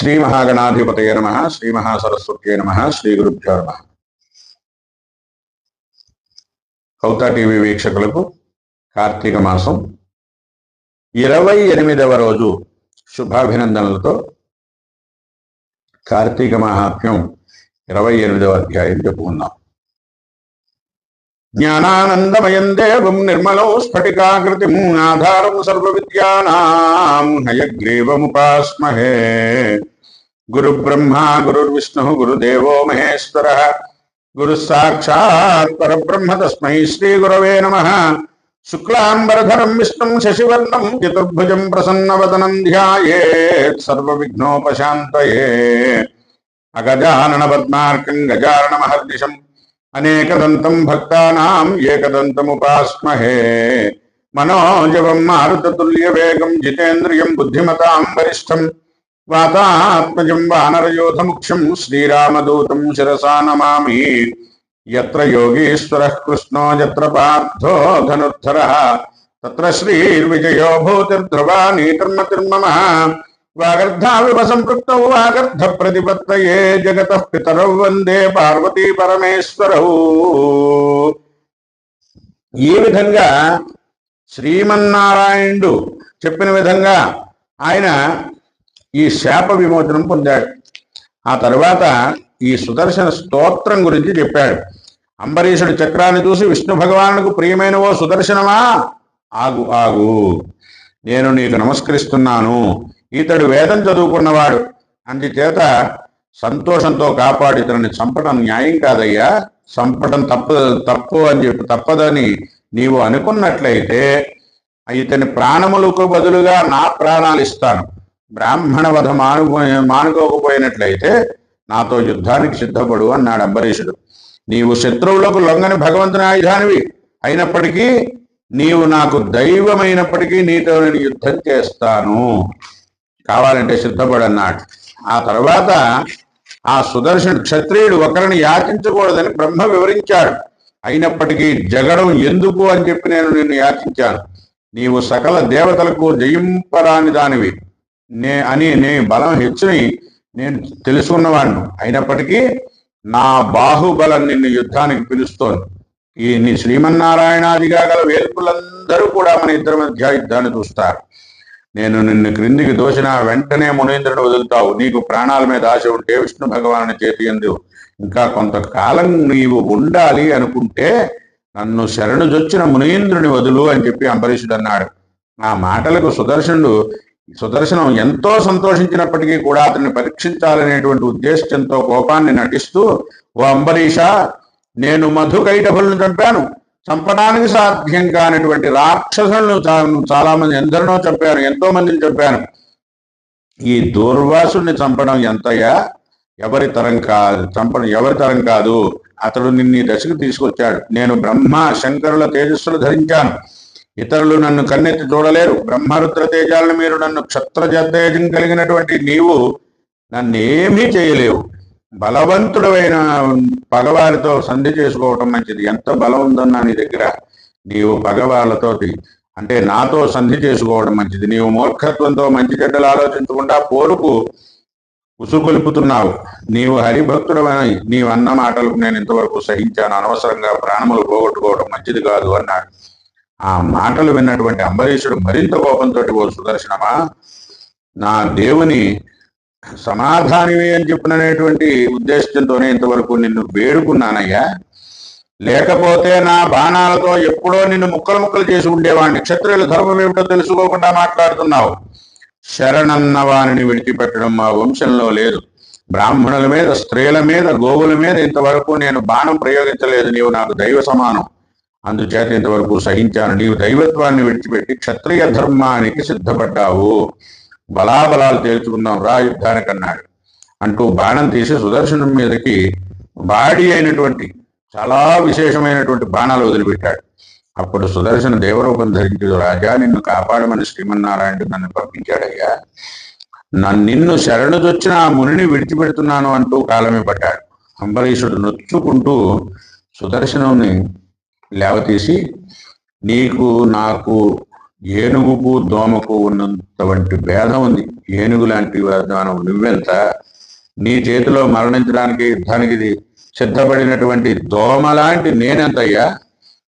శ్రీ మహాగణాధిపతయ నమ శ్రీ మహాసరస్వత్యే నమ శ్రీ గురుభ్యో నమ. కౌతా టీవీ వీక్షకులకు కార్తీక మాసం ఇరవై ఎనిమిదవ రోజు శుభాభినందనలతో కార్తీక మహాత్మ్యం ఇరవై ఎనిమిదవ అధ్యాయం చెప్పుకుందాం. ज्ञानानन्दमयं देवं निर्मलौ स्फटिकाकृतिम् आधारं सर्वविद्यानां हयग्रीवमुपास्महे। गुरुब्रह्मा गुरु गुरुदेवो महेश्वरः। गुरुः साक्षात् परब्रह्म तस्मै श्रीगुरवे नमः। शुक्लाम्बरधरं चतुर्भुज प्रसन्न वदनम ध्यानोपात अगजानन पद्मा गजारण गजाननमहर्निशम् అనేకదంతం భక్తానాం ఏకదంతముపాస్మహే. మనోజవం మారుతతుల్య వేగం జితేంద్రియం బుద్ధిమతాం వరిష్టం. వాతాత్మజం వానరయోధముఖ్యం శ్రీరామదూతం శిరసా నమామి. యత్ర యోగీశ్వర కృష్ణో యత్ర పార్థో ధనుర్ధర. తత్ర శ్రీర్విజయో భూతిర్ధ్రువా నీతిర్మతిర్మమ. వాగర్ధావివసంపృక్తౌ వాగర్ధ ప్రతిపత్తయే జగత పితరౌ వందే పార్వతీ పరమేశ్వరౌ. ఈ విధంగా శ్రీమన్నారాయణుడు చెప్పిన విధంగా ఆయన ఈ శాప విమోచనం పొందాడు. ఆ తరువాత ఈ సుదర్శన స్తోత్రం గురించి చెప్పాడు. అంబరీషుడి చక్రాన్ని చూసి విష్ణు భగవానుకు ప్రియమైన ఓ సుదర్శనమా? ఆగు ఆగు. నేను నీకు నమస్కరిస్తున్నాను. ఇతడు వేదం చదువుకున్నవాడు. అందుచేత సంతోషంతో కాపాడు ఇతనిని చంపడం న్యాయం కాదయ్యా. చంపడం తప్పు తప్పు అని చెప్పి తప్పదని నీవు అనుకున్నట్లయితే ఇతని ప్రాణములకు బదులుగా నా ప్రాణాలు ఇస్తాను. బ్రాహ్మణ వధ మాను మానుకోకపోయినట్లయితే నాతో యుద్ధానికి సిద్ధపడు అన్నాడు అంబరీషుడు. నీవు శత్రువులకు లొంగని భగవంతుని ఆయుధానివి. అయినప్పటికీ నీవు నాకు దైవమైనప్పటికీ నీతో నేను యుద్ధం చేస్తాను. కావాలంటే సిద్ధపడు అన్నాడు ఆ తర్వాత ఆ సుదర్శనుడు క్షత్రియుడు ఒకరిని యాచించకూడదని బ్రహ్మ వివరించాడు. అయినప్పటికీ జగడం ఎందుకు అని చెప్పి నేను నిన్ను యాచించాను. నీవు సకల దేవతలకు జయింపరాని దానివి. నే అని నే బలం హెచ్చుని నేను తెలుసుకున్నవాడిను అయినప్పటికీ నా బాహుబలం నిన్ను యుద్ధానికి పిలుస్తోంది. ఈ నీ శ్రీమన్నారాయణాదిగా గల వేల్పులందరూ కూడా మన ఇద్దరి మధ్య యుద్ధాన్ని చూస్తారు. నేను నిన్ను క్రిందికి దోచిన వెంటనే మునీంద్రుడు వదులుతావు. నీకు ప్రాణాల మీద ఆశ ఉంటే విష్ణు భగవాను చేతి ఎందు. ఇంకా కొంతకాలం నీవు ఉండాలి అనుకుంటే నన్ను శరణు జొచ్చిన మునీంద్రుని వదులు అని చెప్పి అంబరీషుడు అన్నాడు. ఆ మాటలకు సుదర్శనుడు సుదర్శనం ఎంతో సంతోషించినప్పటికీ కూడా అతన్ని పరీక్షించాలనేటువంటి ఉద్దేశంతో కోపాన్ని నటిస్తూ ఓ అంబరీష నేను మధుకైటభులను చంపాను. చంపడానికి సాధ్యం కానిటువంటి రాక్షసులను చా- చాలా మంది ఎందరినో చంపాను ఎంతో మందిని చంపాను. ఈ దూర్వాసుని చంపడం ఎంతయ్యా? ఎవరి తరం కాదు చంపడం ఎవరి తరం కాదు. అతడు నిన్ను దశకు తీసుకొచ్చాడు. నేను బ్రహ్మ శంకరుల తేజస్సులు ధరించాను. ఇతరులు నన్ను కన్నెత్తి చూడలేరు. బ్రహ్మరుద్ర తేజాలను మీరు నన్ను క్షత్ర తేజం కలిగినటువంటి నీవు నన్ను ఏమీ చేయలేవు. బలవంతుడమైన పగవారితో సంధి చేసుకోవటం మంచిది. ఎంత బలం ఉందన్నా నీ దగ్గర? నీవు పగవాళ్ళతోటి అంటే నాతో సంధి చేసుకోవడం మంచిది. నీవు మూర్ఖత్వంతో మంచి చెడ్డలు ఆలోచించకుండా పోరుకు ఉసుగొలుపుతున్నావు. నీవు హరిభక్తుడమని నీవు అన్న మాటలకు నేను ఇంతవరకు సహించాను. అనవసరంగా ప్రాణములు పోగొట్టుకోవడం మంచిది కాదు అన్నాడు. ఆ మాటలు విన్నటువంటి అంబరీషుడు మరింత కోపంతో ఓ సుదర్శనమా నా దేవుని సమాధానమే అని చెప్పినటువంటి ఉద్దేశంతోనే ఇంతవరకు నిన్ను వేడుకున్నానయ్యా. లేకపోతే నా బాణాలతో ఎప్పుడో నిన్ను ముక్కలు ముక్కలు చేసి ఉండేవాడిని. క్షత్రియుల ధర్మం ఏమిటో తెలుసుకోకుండా మాట్లాడుతున్నావు. శరణన్న వారిని విడిచిపెట్టడం మా వంశంలో లేదు. బ్రాహ్మణుల మీద స్త్రీల మీద గోవుల మీద ఇంతవరకు నేను బాణం ప్రయోగించలేదు. నీవు నాకు దైవ సమానం. అందుచేత ఇంతవరకు సహించాను. నీవు దైవత్వాన్ని విడిచిపెట్టి క్షత్రియ ధర్మానికి సిద్ధపడ్డావు. బలాబలాలు తేల్చుకుందాం రా యుద్ధానికి అన్నాడు అంటూ బాణం తీసి సుదర్శనం మీదకి బాడీ అయినటువంటి చాలా విశేషమైనటువంటి బాణాలు వదిలిపెట్టాడు. అప్పుడు సుదర్శన దేవరూపం ధరించి రాజా నిన్ను కాపాడమని శ్రీమన్నారాయణుడు నన్ను పంపించాడయ్యా. నన్ను నిన్ను శరణుదొచ్చిన ఆ మునిని విడిచిపెడుతున్నాను అంటూ కాలమే పడ్డాడు అంబరీషుడు నొచ్చుకుంటూ సుదర్శనుని లేవతీసి నీకు నాకు ఏనుగుకు దోమకు ఉన్నంత వంటి భేదం ఉంది. ఏనుగు లాంటి వారు నువ్వెంత? నీ చేతిలో మరణించడానికి యుద్ధానికి సిద్ధపడినటువంటి దోమ లాంటి నేనెంతయ్యా?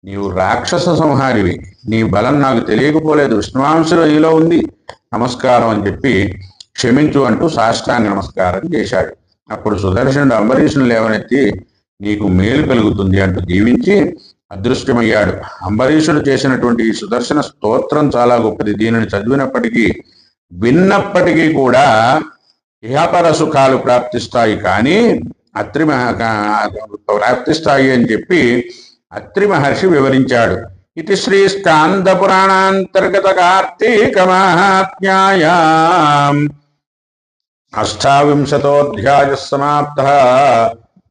నీవు రాక్షస సంహారివి. నీ బలం నాకు తెలియకపోలేదు. విష్ణువాంశలో ఈలో ఉంది. నమస్కారం అని చెప్పి క్షమించు అంటూ సాష్టాంగ నమస్కారం చేశాడు. అప్పుడు సుదర్శనుడు అంబరీషుని లేవనెత్తి నీకు మేలు కలుగుతుంది అంటూ దీవించి అదృశ్యమయ్యాడు అంబరీషుడు చేసినటువంటి ఈ సుదర్శన స్తోత్రం చాలా గొప్పది. దీనిని చదివినప్పటికీ విన్నప్పటికీ కూడా ఇహపర సుఖాలు ప్రాప్తిస్తాయి కానీ అత్రి ప్రాప్తిస్తాయి అని చెప్పి అత్రి మహర్షి వివరించాడు. ఇది శ్రీ స్కాంద పురాణాంతర్గత కార్తీక మహాత్మ్యాయ. అష్టావింశతోధ్యాయ సమాప్త.